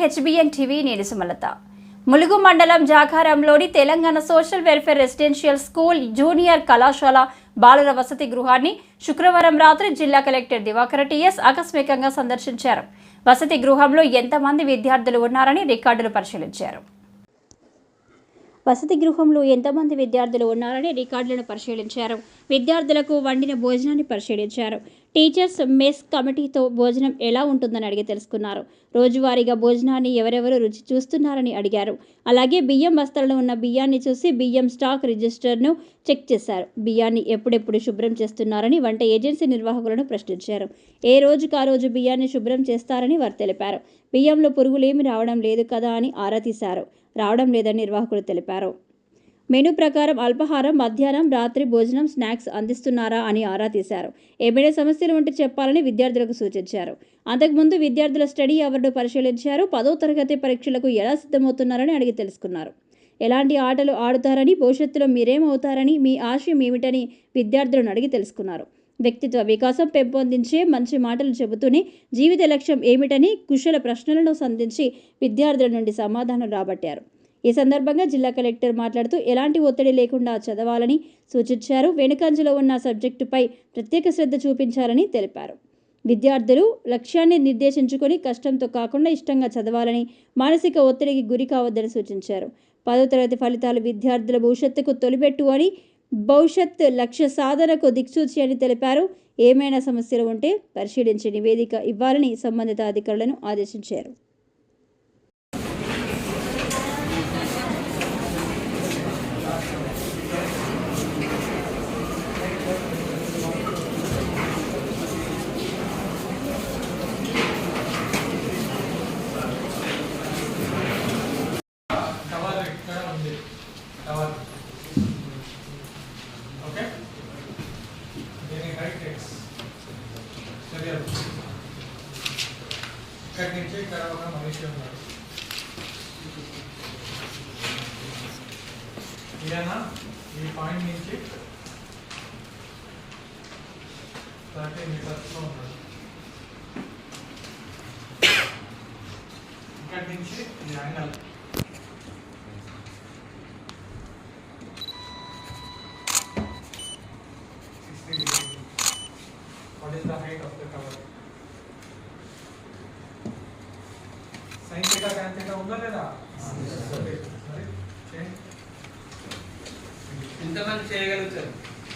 HBN TV నేను సుమలత. ములుగు మండలం జాకారంలోని Telangana social welfare residential school junior కళాశాల బాలుర వసతి గృహాన్ని శుక్రవారం రాత్రి జిల్లా కలెక్టర్ దివాకర్ టీఎస్ ఆకస్మికంగా సందర్శించారు. వసతి గృహంలో ఎంతమంది విద్యార్థులు ఉన్నారని రికార్డులు పరిశీలించారు. వసతి గృహంలో ఎంతమంది విద్యార్థులు ఉన్నారని రికార్డులను పరిశీలించారు. విద్యార్థులకు వండిన భోజనాన్ని పరిశీలించారు. టీచర్స్ మెస్ కమిటీతో భోజనం ఎలా ఉంటుందని అడిగి తెలుసుకున్నారు. రోజువారీగా భోజనాన్ని ఎవరెవరు రుచి చూస్తున్నారని అడిగారు. అలాగే బియ్యం బస్తాలలో ఉన్న బియ్యాన్ని చూసి బియ్యం స్టాక్ రిజిస్టర్ను చెక్ చేశారు. బియ్యాన్ని ఎప్పుడెప్పుడు శుభ్రం చేస్తున్నారని వంట ఏజెన్సీ నిర్వాహకులను ప్రశ్నించారు. ఏ రోజుకు ఆ రోజు బియ్యాన్ని శుభ్రం చేస్తారని వారు తెలిపారు. బియ్యంలో పురుగులేమి రావడం లేదు కదా అని ఆరా తీశారు. రావడం లేదని నిర్వాహకులు తెలిపారు. మెనూ ప్రకారం అల్పాహారం మధ్యాహ్నం రాత్రి భోజనం స్నాక్స్ అందిస్తున్నారా అని ఆరా తీశారు. ఏమైనా సమస్యలు ఉంటే చెప్పాలని విద్యార్థులకు సూచించారు. అంతకుముందు విద్యార్థుల స్టడీ అవర్ను పరిశీలించారు. పదో తరగతి పరీక్షలకు ఎలా సిద్ధమవుతున్నారని అడిగి తెలుసుకున్నారు. ఎలాంటి ఆటలు ఆడుతారని భవిష్యత్తులో మీరేమవుతారని మీ ఆశయం ఏమిటని విద్యార్థులను అడిగి తెలుసుకున్నారు. వ్యక్తిత్వ వికాసం పెంపొందించే మంచి మాటలు చెబుతూనే జీవిత లక్ష్యం ఏమిటని కుశల ప్రశ్నలను సంధించి విద్యార్థుల నుండి సమాధానం రాబట్టారు. ఈ సందర్భంగా జిల్లా కలెక్టర్ మాట్లాడుతూ ఎలాంటి ఒత్తిడి లేకుండా చదవాలని సూచించారు. వెనుకంజలో ఉన్న సబ్జెక్టుపై ప్రత్యేక శ్రద్ధ చూపించాలని తెలిపారు. విద్యార్థులు లక్ష్యాన్ని నిర్దేశించుకొని కష్టంతో కాకుండా ఇష్టంగా చదవాలని మానసిక ఒత్తిడికి గురి కావద్దని సూచించారు. పదో తరగతి ఫలితాలు విద్యార్థుల భవిష్యత్తుకు తొలిపెట్టు అని భవిష్యత్ లక్ష్య సాధనకు దిక్సూచి అని తెలిపారు. ఏమైనా సమస్యలు ఉంటే పరిశీలించి నివేదిక ఇవ్వాలని సంబంధిత అధికారులను ఆదేశించారు. ఇక్కడి నుంచి ఇక్కడ ఒక మనిషి ఉన్నాడు ఈయన ఈ పాయింట్ నుంచి థర్టీ మీటర్స్లో ఉన్నాడు ఇక్కడి నుంచి ఈ angle sixty degree. What is the height of the tower? Sin theta tan theta ఉందా లేదా? ఇంతమంది చేయగలుగుతారు.